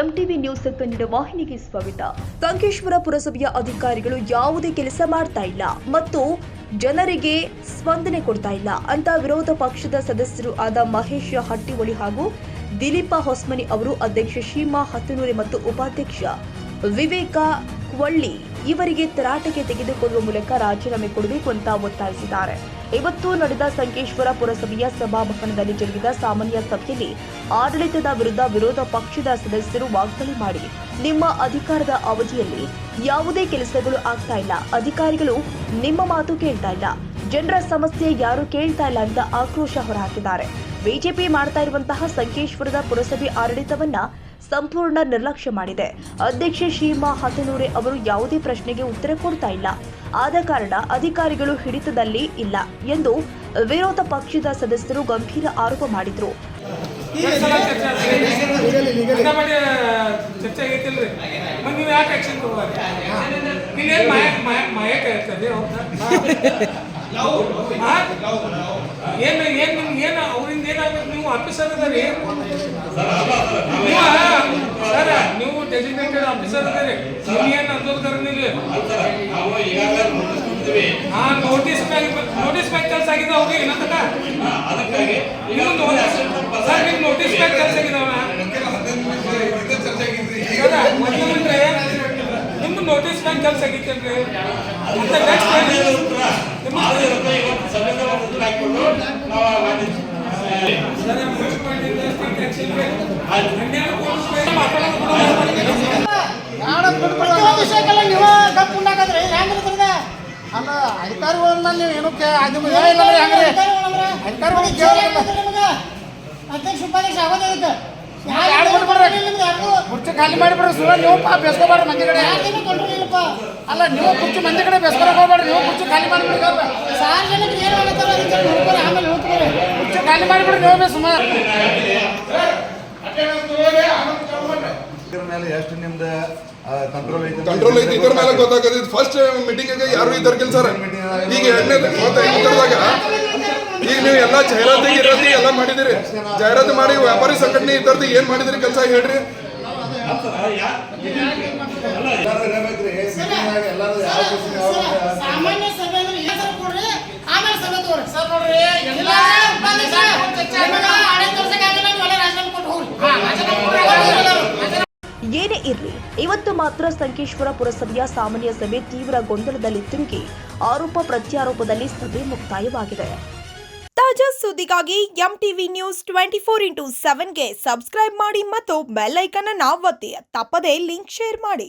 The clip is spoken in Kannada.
ಎಂಟಿವಿ ನ್ಯೂಸ್ ಕನ್ನಡ ವಾಹಿನಿಗೆ ಸ್ವಾಗತ. ಸಂಕೇಶ್ವರ ಪುರಸಭೆಯ ಅಧಿಕಾರಿಗಳು ಯಾವುದೇ ಕೆಲಸ ಮಾಡ್ತಾ ಇಲ್ಲ ಮತ್ತು ಜನರಿಗೆ ಸ್ಪಂದನೆ ಕೊಡ್ತಾ ಇಲ್ಲ. ಅಂತ ವಿರೋಧ ಪಕ್ಷದ ಸದಸ್ಯರು ಆದ ಮಹೇಶ್ ಹಟ್ಟಿಹೊಳಿ ಹಾಗೂ ದಿಲೀಪ ಹೊಸ್ಮನಿ ಅವರು ಅಧ್ಯಕ್ಷ ಶೀಮಾ ಹತ್ತನೂರಿ ಮತ್ತು ಉಪಾಧ್ಯಕ್ಷ ವಿವೇಕ ಕ್ವಳ್ಳಿ ಇವರಿಗೆ ತರಾಟೆಗೆ ತೆಗೆದುಕೊಳ್ಳುವ ಮೂಲಕ ರಾಜೀನಾಮೆ ಕೊಡಬೇಕು ಅಂತ ಒತ್ತಾಯಿಸಿದ್ದಾರೆ. ಇವತ್ತು ನಡೆದ ಸಂಕೇಶ್ವರ ಪುರಸಭೆಯ ಸಭಾಭವನದಲ್ಲಿ ಜರುಗಿದ ಸಾಮಾನ್ಯ ಸಭೆಯಲ್ಲಿ ಆಡಳಿತದ ವಿರುದ್ಧ ವಿರೋಧ ಪಕ್ಷದ ಸದಸ್ಯರು ವಾಗ್ದಾಳಿ ಮಾಡಿ, ನಿಮ್ಮ ಅಧಿಕಾರದ ಅವಧಿಯಲ್ಲಿ ಯಾವುದೇ ಕೆಲಸಗಳು ಆಗ್ತಾ ಇಲ್ಲ, ಅಧಿಕಾರಿಗಳು ನಿಮ್ಮ ಮಾತು ಕೇಳ್ತಾ ಇಲ್ಲ, ಜನರ ಸಮಸ್ಯೆ ಯಾರು ಕೇಳ್ತಾ ಇಲ್ಲ ಅಂತ ಆಕ್ರೋಶ ಹೊರಹಾಕಿದ್ದಾರೆ. ಬಿಜೆಪಿ ಮಾಡ್ತಾ ಇರುವಂತಹ ಸಂಕೇಶ್ವರದ ಪುರಸಭೆ ಆಡಳಿತವನ್ನ ಸಂಪೂರ್ಣ ನಿರ್ಲಕ್ಷ್ಯ ಮಾಡಿದೆ. ಅಧ್ಯಕ್ಷೆ ಶೀಮಾ ಹತನೂರೆ ಅವರು ಯಾವುದೇ ಪ್ರಶ್ನೆಗೆ ಉತ್ತರ ಕೊಡ್ತಾ ಇಲ್ಲ. ಆದ ಕಾರಣ ಅಧಿಕಾರಿಗಳು ಹಿಡಿತದಲ್ಲಿ ಇಲ್ಲ ಎಂದು ವಿರೋಧ ಪಕ್ಷದ ಸದಸ್ಯರು ಗಂಭೀರ ಆರೋಪ ಮಾಡಿದರು. ಏನು ಏನು ನಿಮ್ಗೆ ಏನು ಅವರಿಂದ ಏನಾಗ್ಬೇಕು ನೀವು ಆಫೀಸರ್ ಅದರಿ ನೀವು ಸರ್ ನೀವು ಡೆಸಿಗ್ನೇಟೆಡ್ ಆಫೀಸರ್ ಅನ್ನೋದು ಕರಂದಿಲ್ಲ ಹಾ ನೋಟಿಸ್ ಮ್ಯಾಗ ನೋಟಿಸ್ ಮ್ಯಾಗ ಕೆಲಸ ಆಗಿದೆ ಅವ್ರಿಗೆ ಏನಂತ ಅದಕ್ಕಾಗಿ ನೋಟಿಸ್ ಸರ್ ನೀವು ನೋಟಿಸ್ ಮ್ಯಾಗ ಕೆಲಸ ಆಗಿದಾವ ಸರ್ ಮೊದಲಂದ್ರೆ ನಿಮ್ಮ ನೋಟಿಸ್ ಮ್ಯಾಗ ಕೆಲಸ ಆಗೈತೇನ್ರಿ ಅಂತ ನೆಕ್ಸ್ಟ್ ಪ್ರತಿಯೊಂದು ಅಲ್ಲ ಅಧಿಕಾರಿಗಳನ್ನ ನೀವು ಏನು ಹೆಂಗ್ರಿ? ಅಧಿಕಾರಿಗಳು ಅಧ್ಯಕ್ಷ ಉಪಾಧ್ಯಕ್ಷ ಆಗೋದೇ ಇದಕ್ಕೆ ಯಾರು ಯಾರು ಬಿಡ್ಬೇಡ್ರಿ? ಕುರ್ಚಿ ಖಾಲಿ ಮಾಡಿಬಿಡ್ರಿ ಸುಳ್ಳ ನೀವು ಪಾ ಮಂದಿ ಕಡೆ. ಅಲ್ಲ ನೀವು ಕುರ್ಚಿ ಮಂದಿ ಕಡೆ ಬೇಸ್ಕೊಳಕ್ ಹೋಗ್ಬೇಡ್ರಿ ನೀವು ಕುರ್ಚಿ ಖಾಲಿ ಮಾಡಿಬಿಡ್ರಿ ಈಗ. ಸಾರ್ವಜನಿಕರು ಏನು ಅದಕ್ಕೆ ಆಮೇಲೆ ಹೋಗ್ತಾರೆ ಕುರ್ಚಿ ಖಾಲಿ ಮಾಡಿಬಿಡ್ರಿ ನೀವು ಸುಮಾರು ಮೇಲೆ ಎಷ್ಟು ನಿಮ್ದು ಕಂಟ್ರೋಲ್ ಐತಿ ಕಂಟ್ರೋಲ್ ಐತಿ ಇದ್ರ ಮೇಲೆ ಗೊತ್ತಾಗತ್ತೆ ಫಸ್ಟ್ ಮೀಟಿಂಗ್ ಯಾರು ಇದ್ದಾರೆ ಕೆಲಸ ಈಗ ಇದ್ರದಾಗ ಈಗ ನೀವು ಎಲ್ಲ ಜಾಹೀರಾತಿ ಗಿರಾತಿ ಎಲ್ಲ ಮಾಡಿದಿರಿ ಜಾಹೀರಾತು ಮಾಡಿ ವ್ಯಾಪಾರಿ ಸಂಘಟನೆ ಇದ್ದರ್ದು ಏನ್ ಮಾಡಿದಿರಿ ಕೆಲಸ ಹೇಳ್ರಿ. ಸಾಮಾನ್ಯ ಸಭೆ ಅಂದ್ರೆ ಆಮೇಲೆ ಸಭೆ ತಗೋರಿ ಸರ್ ನೋಡ್ರಿ. ಮಾತ್ರ ಸಂಕೇಶ್ವರ ಪುರಸಭೆಯ ಸಾಮಾನ್ಯ ಸಭೆ ತೀವ್ರ ಗೊಂದಲದಲ್ಲಿ ತಿರುಗಿ ಆರೋಪ ಪ್ರತ್ಯಾರೋಪದಲ್ಲಿ ಸಭೆ ಮುಕ್ತಾಯವಾಗಿದೆ. ತಾಜಾ ಸುದ್ದಿಗಾಗಿ M TV news twenty four into ಸೆವೆನ್ಗೆ subscribe ಮಾಡಿ ಮತ್ತು ಬೆಲ್ ಅನ್ನು ಒತ್ತಿ. ತಪ್ಪದೇ ಲಿಂಕ್ ಶೇರ್ ಮಾಡಿ.